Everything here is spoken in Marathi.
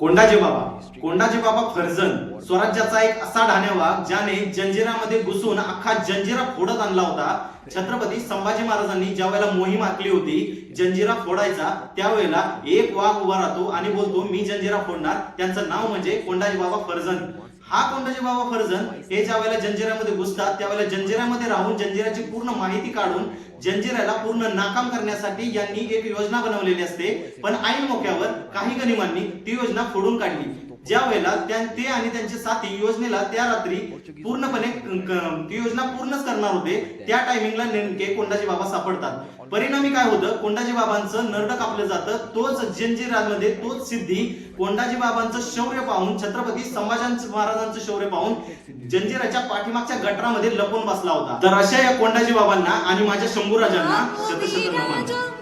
कोंडाजी बाबा. कोंडाजी बाबा फर्जन. स्वराज्याचा एक असा ढाण्यावा ज्याने जंजिरामध्ये घुसून अख्खा जंजिरा फोडत आणला होता. छत्रपती संभाजी महाराजांनी ज्या वेळेला मोहीम आखली होती जंजिरा फोडायचा त्यावेळेला एक वाघ उभा राहतो आणि बोलतो मी जंजिरा फोडणार. त्यांचं नाव म्हणजे कोंडाजी बाबा फर्जन. हा कोंडाजी बाबा? फर्जन. हे ज्या वेळेला जंजिरामध्ये घुसतात त्यावेळेला जंजिरामध्ये राहून जंजिराची पूर्ण माहिती काढून जंजिराला पूर्ण नाकाम करण्यासाठी यांनी एक योजना बनवलेली असते. पण ऐन मोक्यावर काही गनिमांनी ती योजना फोडून काढली. ज्या वेळेला त्या- ते आणि त्यांचे साथी योजनेला त्या रात्री पूर्णपणे ती योजना पूर्णच करणार होते त्या टायमिंगला नेमके कोंडाजी बाबा सापडतात. परिणामी काय होतं? कोंडाजी बाबांचं नरड कापलं जातं. तोच जंजिरामध्ये तोच सिद्धी कोंडाजी बाबांचं शौर्य पाहून छत्रपती संभाजी महाराजांचं शौर्य पाहून जंजिराच्या पाठीमागच्या गटरामध्ये लपून बसला होता. तर अशा या कोंडाजी बाबांना आणि माझ्या शंभूराजांना शतशत नमन.